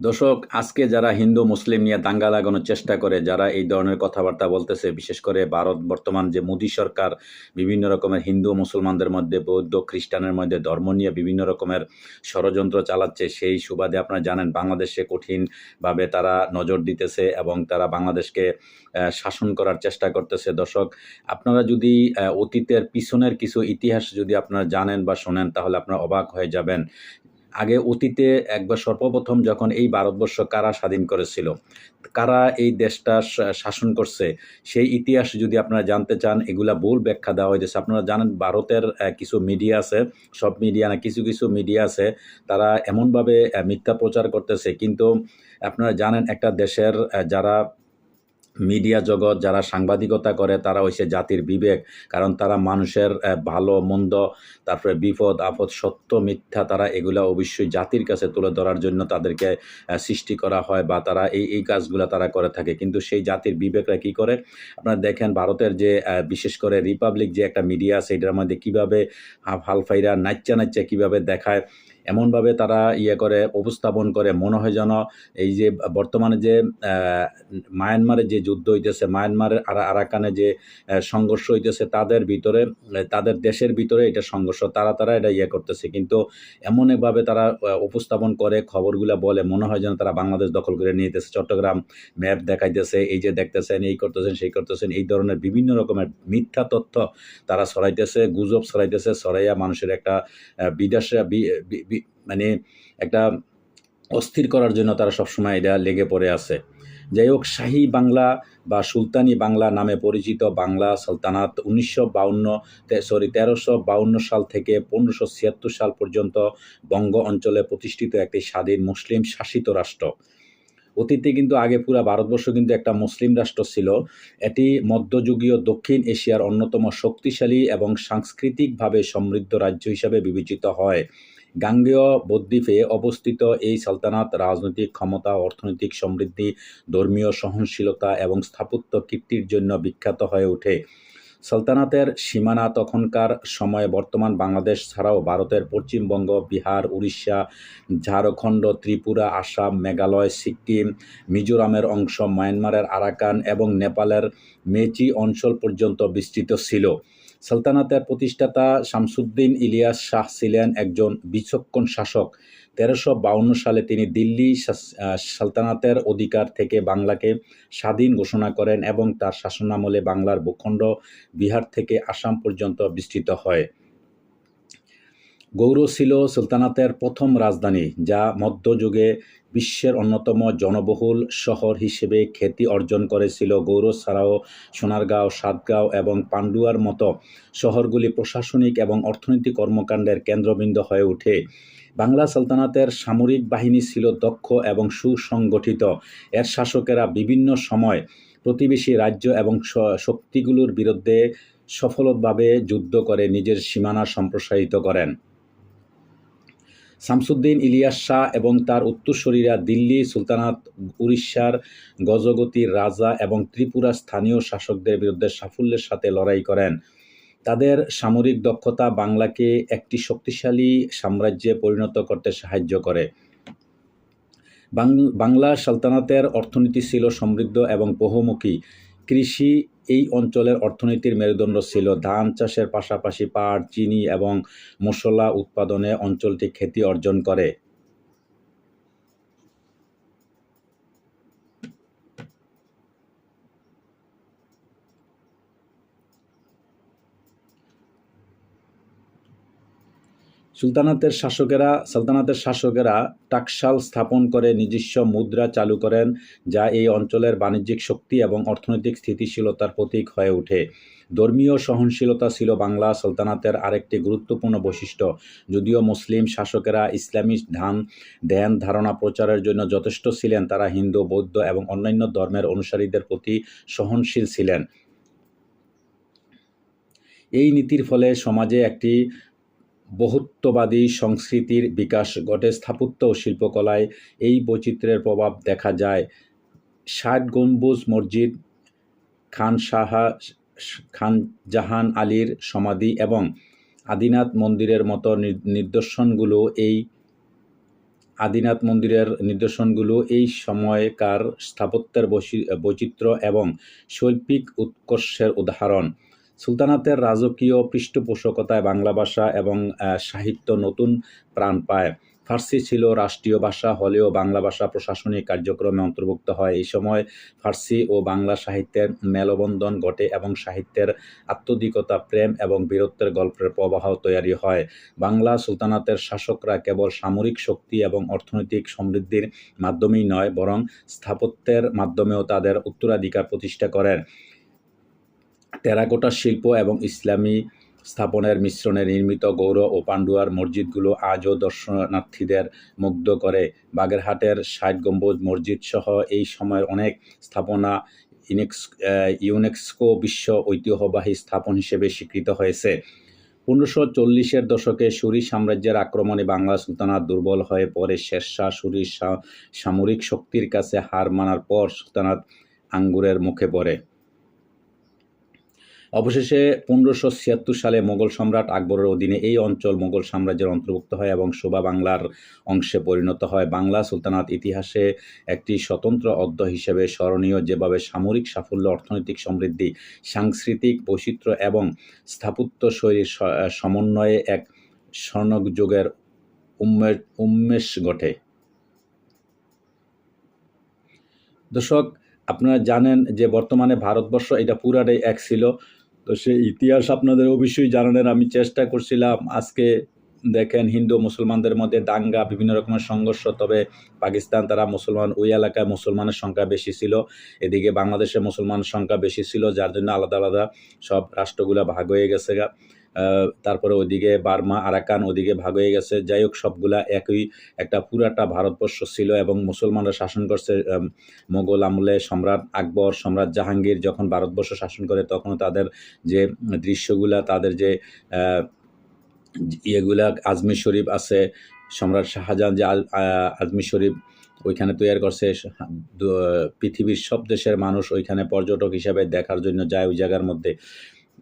দর্শক, আজকে যারা হিন্দু, মুসলিম নিয়ে দাঙ্গা লাগানোর চেষ্টা করে, যারা এই ধরনের কথাবার্তা বলতেছে, বিশেষ করে ভারত বর্তমান যে মোদী সরকার, বিভিন্ন রকমের হিন্দু, মুসলমানদের মধ্যে, বৌদ্ধ, খ্রিস্টানের মধ্যে ধর্ম নিয়ে বিভিন্ন রকমের ষড়যন্ত্র চালাচ্ছে, সেই সুবাদে আপনারা জানেন, বাংলাদেশে কঠিনভাবে তারা নজর দিতেছে এবং তারা বাংলাদেশকে শাসন করার চেষ্টা করতেছে। দর্শক, আপনারা যদি অতীতের পিছনের কিছু ইতিহাস যদি আপনারা জানেন বা শোনেন, তাহলে আপনারা অবাক হয়ে যাবেন আগে অতীতে একবার সর্বপ্রথম যখন এই ভারতবর্ষ কারা স্বাধীন করেছিল, কারা এই দেশটা শাসন করছে, সেই ইতিহাস যদি আপনারা জানতে চান, এগুলা ভুল ব্যাখ্যা দেওয়া হয়েছে আপনারা জানেন ভারতের কিছু মিডিয়া আছে, সব মিডিয়া না, কিছু কিছু মিডিয়া আছে, তারা এমনভাবে মিথ্যা প্রচার করতেছে। কিন্তু আপনারা জানেন একটা দেশের যারা মিডিয়া জগৎ, যারা সাংবাদিকতা করে, তারা হচ্ছে জাতির বিবেক। কারণ তারা মানুষের ভালো, মন্দ, তারপরে বিপদ, আপদ, সত্য, মিথ্যা, তারা এগুলা অবশ্যই জাতির কাছে তুলে ধরার জন্য তাদেরকে সৃষ্টি করা হয় বা তারা এই এই কাজগুলো তারা করে থাকে। কিন্তু সেই জাতির বিবেকরা কি করে? আপনারা দেখেন ভারতের যে বিশেষ করে রিপাবলিক যে একটা মিডিয়া এটার মধ্যে কীভাবে হাফ হালফাইরা নাচ্চা নাচ্চা কীভাবে দেখায় এমনভাবে তারা ইয়ে করে, উপস্থাপন করে, মনে হয় যেন এই যে বর্তমানে যে মায়ানমারে যে যুদ্ধ হইতেছে, মায়ানমারের আর, আরাকানে যে সংঘর্ষ হইতেছে, তাদের ভিতরে, তাদের দেশের ভিতরে এটা সংঘর্ষ, তারা তারা এটা ইয়ে করতেছে। কিন্তু এমন একভাবে তারা উপস্থাপন করে, খবরগুলো বলে, মনে হয় যেন তারা বাংলাদেশ দখল করে নিতেছে। চট্টগ্রাম ম্যাপ দেখাইতেছে, এই যে দেখতেছেন, এই করতেছেন, সেই করতেছেন, এই ধরনের বিভিন্ন রকমের মিথ্যা তথ্য তারা ছড়াইতেছে, গুজব ছড়াইতেছে, ছড়াইয়া মানুষের একটা বিদেশে মানে একটা অস্থির করার জন্য তারা সবসময় এটা লেগে পড়ে আছে। যাই হোক, শাহী বাংলা বা সুলতানি বাংলা নামে পরিচিত বাংলা সালতানাত উনিশশো বাউন্ন সরি তেরোশো বাউন্ন সাল থেকে পনেরোশো ছিয়াত্তর সাল পর্যন্ত বঙ্গ অঞ্চলে প্রতিষ্ঠিত একটি স্বাধীন মুসলিম শাসিত রাষ্ট্র। অতীতে কিন্তু আগে পুরা ভারতবর্ষ কিন্তু একটা মুসলিম রাষ্ট্র ছিল। এটি মধ্যযুগীয় দক্ষিণ এশিয়ার অন্যতম শক্তিশালী এবং সাংস্কৃতিকভাবে সমৃদ্ধ রাজ্য হিসাবে বিবেচিত হয়। গাঙ্গেয় বদ্বীপে অবস্থিত এই সালতানাত রাজনৈতিক ক্ষমতা, অর্থনৈতিক সমৃদ্ধি, ধর্মীয় সহনশীলতা এবং স্থাপত্য কীর্তির জন্য বিখ্যাত হয়ে ওঠে। সালতানাতের সীমানা তখনকার সময়ে বর্তমান বাংলাদেশ ছাড়াও ভারতের পশ্চিমবঙ্গ, বিহার, উড়িষ্যা, ঝাড়খণ্ড, ত্রিপুরা, আসাম, মেঘালয়, সিকিম, মিজোরামের অংশ, মায়ানমারের আরাকান এবং নেপালের মেচি অঞ্চল পর্যন্ত বিস্তৃত ছিল। সালতানাতের প্রতিষ্ঠাতা শামসুদ্দিন ইলিয়াস শাহ ছিলেন একজন বিচক্ষণ শাসক। তেরোশো বাউন্ন সালে তিনি দিল্লি সালতানাতের অধিকার থেকে বাংলাকে স্বাধীন ঘোষণা করেন এবং তার শাসনামলে বাংলার ভূখণ্ড বিহার থেকে আসাম পর্যন্ত বিস্তৃত হয়। গৌড় ছিল সুলতানাতের প্রথম রাজধানী, যা মধ্যযুগে বিশ্বের অন্যতম জনবহুল শহর হিসেবে খ্যাতি অর্জন করেছিল। গৌর ছাড়াও সোনারগাঁও, সাতগাঁও এবং পান্ডুয়ার মতো শহরগুলি প্রশাসনিক এবং অর্থনৈতিক কর্মকাণ্ডের কেন্দ্রবিন্দু হয়ে ওঠে। বাংলা সালতানাতের সামরিক বাহিনী ছিল দক্ষ এবং সুসংগঠিত। এর শাসকেরা বিভিন্ন সময় প্রতিবেশী রাজ্য এবং শক্তিগুলোর বিরুদ্ধে সফলভাবে যুদ্ধ করে নিজের সীমানা সম্প্রসারিত করেন। শামসুদ্দিন, ইলিয়াস শাহ এবং তার উত্তরসূরিরা দিল্লি, সুলতানাত, উড়িষ্যার গজগতির রাজা এবং ত্রিপুরা স্থানীয় শাসকদের বিরুদ্ধে সাফল্যের সাথে লড়াই করেন। তাদের সামরিক দক্ষতা বাংলাকে একটি শক্তিশালী সাম্রাজ্যে পরিণত করতে সাহায্য করে। বাংলা সালতানাতের অর্থনীতি ছিল সমৃদ্ধ এবং বহুমুখী। কৃষি এই অঞ্চলের অর্থনীতির মেরুদণ্ড ছিল ধান চাষের পাশাপাশি পাট, চিনি এবং মশলা উৎপাদনে অঞ্চলটি খ্যাতি অর্জন করে। সুলতানাতের শাসকেরা, সালতানাতের শাসকেরা টাকশাল স্থাপন করে নিজস্ব মুদ্রা চালু করেন, যা এই অঞ্চলের বাণিজ্যিক শক্তি এবং অর্থনৈতিক স্থিতিশীলতার প্রতীক হয়ে ওঠে। ধর্মীয় সহনশীলতা ছিল বাংলা সালতানাতের আরেকটি গুরুত্বপূর্ণ বৈশিষ্ট্য, যদিও মুসলিম শাসকেরা ইসলামী ধান, ধ্যান, ধারণা প্রচারের জন্য যথেষ্ট ছিলেন, তারা হিন্দু, বৌদ্ধ এবং অন্যান্য ধর্মের অনুসারীদের প্রতি সহনশীল ছিলেন। এই নীতির ফলে সমাজে একটি বহুত্ববাদী সংস্কৃতির বিকাশ ঘটে স্থাপত্য ও শিল্পকলায়। এই বৈচিত্র্যের প্রভাব দেখা যায়। ষাট গম্বুজ মসজিদ, খান সাহা, খান জাহান আলীর সমাধি এবং আদিনাথ মন্দিরের মতো নিদর্শনগুলো এই আদিনাথ মন্দিরের নিদর্শনগুলো এই সময়কার স্থাপত্যের বৈচিত্র্য এবং শৈল্পিক উৎকর্ষের উদাহরণ। সুলতানাতের রাজকীয় পৃষ্ঠপোষকতায় বাংলা ভাষা এবং সাহিত্য নতুন প্রাণ পায়। ফার্সি ছিল রাষ্ট্রীয় ভাষা, হলেও বাংলা ভাষা প্রশাসনিক কার্যক্রমে অন্তর্ভুক্ত হয়। এই সময় ফার্সি ও বাংলা সাহিত্যের মেলবন্ধন ঘটে এবং সাহিত্যের আত্মদিকতা প্রেম এবং বীরত্বের গল্পের প্রবাহ তৈরি হয়। বাংলা সুলতানাতের শাসকরা কেবল সামরিক শক্তি এবং অর্থনৈতিক সমৃদ্ধির মাধ্যমেই নয়, বরং স্থাপত্যের মাধ্যমেও তাদের উত্তরাধিকার প্রতিষ্ঠা করেন। টেরাকোটা শিল্প এবং ইসলামী স্থাপনের মিশ্রণে নির্মিত গৌর ও পান্ডুয়ার মসজিদগুলো আজও দর্শনার্থীদের মুগ্ধ করে। বাগেরহাটের ষাট গম্বুজ মসজিদ সহ এই সময়ের অনেক স্থাপনা ইনেক্স আহ, ইউনেস্কো বিশ্ব ঐতিহ্যবাহী স্থাপন হিসেবে স্বীকৃত হয়েছে। পনেরোশো চল্লিশের দশকে সুরি সাম্রাজ্যের আক্রমণে বাংলা সুলতানাত দুর্বল হয়ে পড়ে। শেরশাহ সুরির সামরিক শক্তির কাছে হার মানার পর সুলতানাত আঙ্গুরের মুখে পড়ে। অবশেষে পনেরোশো ছিয়াত্তর সালে মোগল সম্রাট আকবরের অধীনে এই অঞ্চল মোগল সাম্রাজ্যের অন্তর্ভুক্ত হয় এবং শোভা বাংলার অংশে পরিণত হয়। বাংলা সুলতানাত ইতিহাসে একটি স্বতন্ত্র অধ্যায় হিসেবে স্মরণীয় যেভাবে সামরিক সাফল্য, অর্থনৈতিক সমৃদ্ধি, সাংস্কৃতিক বৈচিত্র্য এবং স্থাপত্য শৈলীর সমন্বয়ে এক স্বর্ণযুগের উন্মেষ উন্মেষ ঘটে। দর্শক, আপনারা জানেন যে বর্তমানে ভারতবর্ষ এটা পুরাটাই এক ছিল। তো সেই ইতিহাস আপনাদের অবশ্যই জানানোর আমি চেষ্টা করছিলাম। আজকে দেখেন হিন্দু মুসলমানদের মধ্যে দাঙ্গা, বিভিন্ন রকমের সংঘর্ষ, তবে পাকিস্তান তারা মুসলমান, ওই এলাকায় মুসলমানের সংখ্যা বেশি ছিল। এদিকে বাংলাদেশে মুসলমান সংখ্যা বেশি ছিল, যার জন্য আলাদা আলাদা সব রাষ্ট্রগুলো ভাগ হয়ে গেছে গা। তারপরে ওদিকে বার্মা, আরাকান ওদিকে ভাগ হয়ে গেছে। যাই হোক, সবগুলা একই একটা পুরাটা ভারতবর্ষ ছিল এবং মুসলমানরা শাসন করছে মোগল আমলে সম্রাট আকবর, সম্রাট জাহাঙ্গীর যখন ভারতবর্ষ শাসন করে, তখন তাদের যে দৃশ্যগুলা, তাদের যে ইয়েগুলা আজমির শরীফ আছে, সম্রাট শাহজাহান যে আজমির শরীফ ওইখানে তৈরি করছে পৃথিবীর সব দেশের মানুষ ওইখানে পর্যটক হিসাবে দেখার জন্য যায় ওই জায়গার মধ্যে।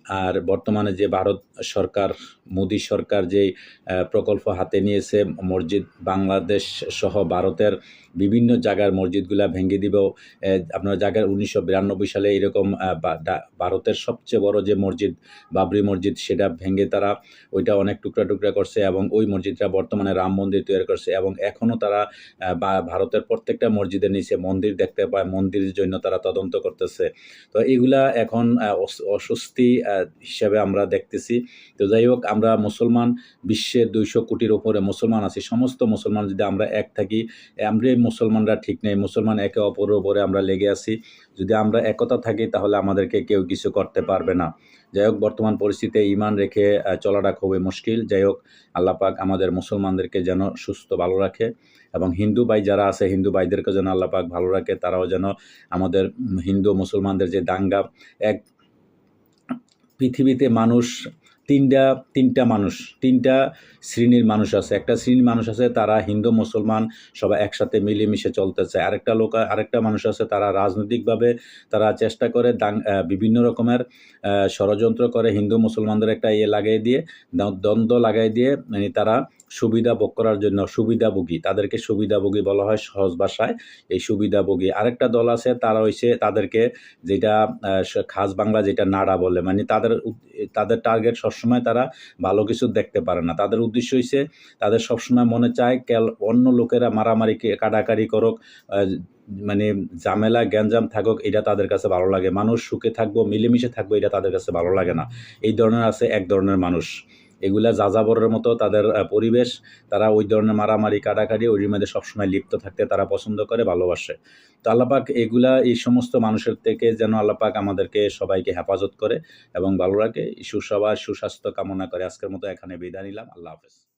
আর বর্তমানে যে ভারত সরকার মোদী সরকার যে প্রকল্প হাতে নিয়েছে মসজিদ বাংলাদেশ সহ ভারতের বিভিন্ন জায়গার মসজিদগুলা ভেঙে আহ, আপনার জায়গার উনিশশো বিরানব্বই সালে এরকম ভারতের সবচেয়ে বড় যে মসজিদ বাবরি মসজিদ সেটা ভেঙে তারা ওইটা অনেক টুকরা টুকরা করছে এবং ওই মসজিদটা বর্তমানে রাম মন্দির তৈরি করছে এবং এখনও তারা ভারতের প্রত্যেকটা মসজিদের নিচে মন্দির দেখতে পায় মন্দিরের জন্য তারা তদন্ত করতেছে। তো এগুলা এখন অস্বস্তি হিসেবে আমরা দেখতেছি। তো যাই হোক, আমরা মুসলমান বিশ্বের দুইশো কোটির ওপরে মুসলমান আছি। সমস্ত মুসলমান যদি আমরা এক থাকি আমরা মুসলমানরা ঠিক নেই। মুসলমান একে অপরের ওপরে আমরা লেগে আছি। যদি আমরা একতা থাকি, তাহলে আমাদেরকে কেউ কিছু করতে পারবে না। যাই হোক, বর্তমান পরিস্থিতিতে ইমান রেখে চলাটা খুবই মুশকিল। যাই হোক, আল্লাহ পাক আমাদের মুসলমানদেরকে যেন সুস্থ, ভালো রাখে এবং হিন্দু ভাই যারা আছে, হিন্দু ভাইদেরকে যেন আল্লাহ পাক ভালো রাখে, তারাও যেন আমাদের হিন্দু মুসলমানদের যে দাঙ্গা, এক পৃথিবীতে মানুষ, তিনটা তিনটা মানুষ, তিনটা শ্রেণির মানুষ আছে। একটা শ্রেণির মানুষ আছে, তারা হিন্দু, মুসলমান, সবাই একসাথে মিলেমিশে চলতে চায় আরেকটা লোক, আরেকটা মানুষ আছে, তারা রাজনৈতিকভাবে তারা চেষ্টা করে বিভিন্ন রকমের ষড়যন্ত্র করে। হিন্দু, মুসলমানদের একটা ইয়ে লাগাই দিয়ে দ্বন্দ্ব লাগাই দিয়ে মানে তারা সুবিধা ভোগ করার জন্য সুবিধাভোগী তাদেরকে সুবিধাভোগী বলা হয় সহজ ভাষায়। এই সুবিধাভোগী আরেকটা দল আছে, তারা হইছে তাদেরকে যেটা খাস বাংলা যেটা নাড়া বলে মানে তাদের তাদের টার্গেট সবসময় তারা ভালো কিছু দেখতে পারে না। তাদের উদ্দেশ্য হয়েছে তাদের সবসময় মনে চায়, কেল, অন্য লোকেরা মারামারি কে- কাটাকাটি করুক মানে ঝামেলা, গ্যাঞ্জাম থাকুক, এটা তাদের কাছে ভালো লাগে। মানুষ সুখে থাকব, মিলেমিশে থাকব, এটা তাদের কাছে ভালো লাগে না। এই ধরনের আছে এক ধরনের মানুষ। এগুলা যাযাবরের মতো তাদের পরিবেশ, তারা ওই ধরনের মারামারি, কাটাকাটি ওই মধ্যে সবসময় লিপ্ত থাকতে তারা পছন্দ করে, ভালোবাসে। তো আল্লাপাক এগুলা, এই সমস্ত মানুষের থেকে যেন আল্লাপাক আমাদেরকে সবাইকে হেফাজত করে এবং ভালো রাখে সুসভা সুস্বাস্থ্য কামনা করে আজকের মতো এখানে বিদায় নিলাম, আল্লাহ হাফেজ।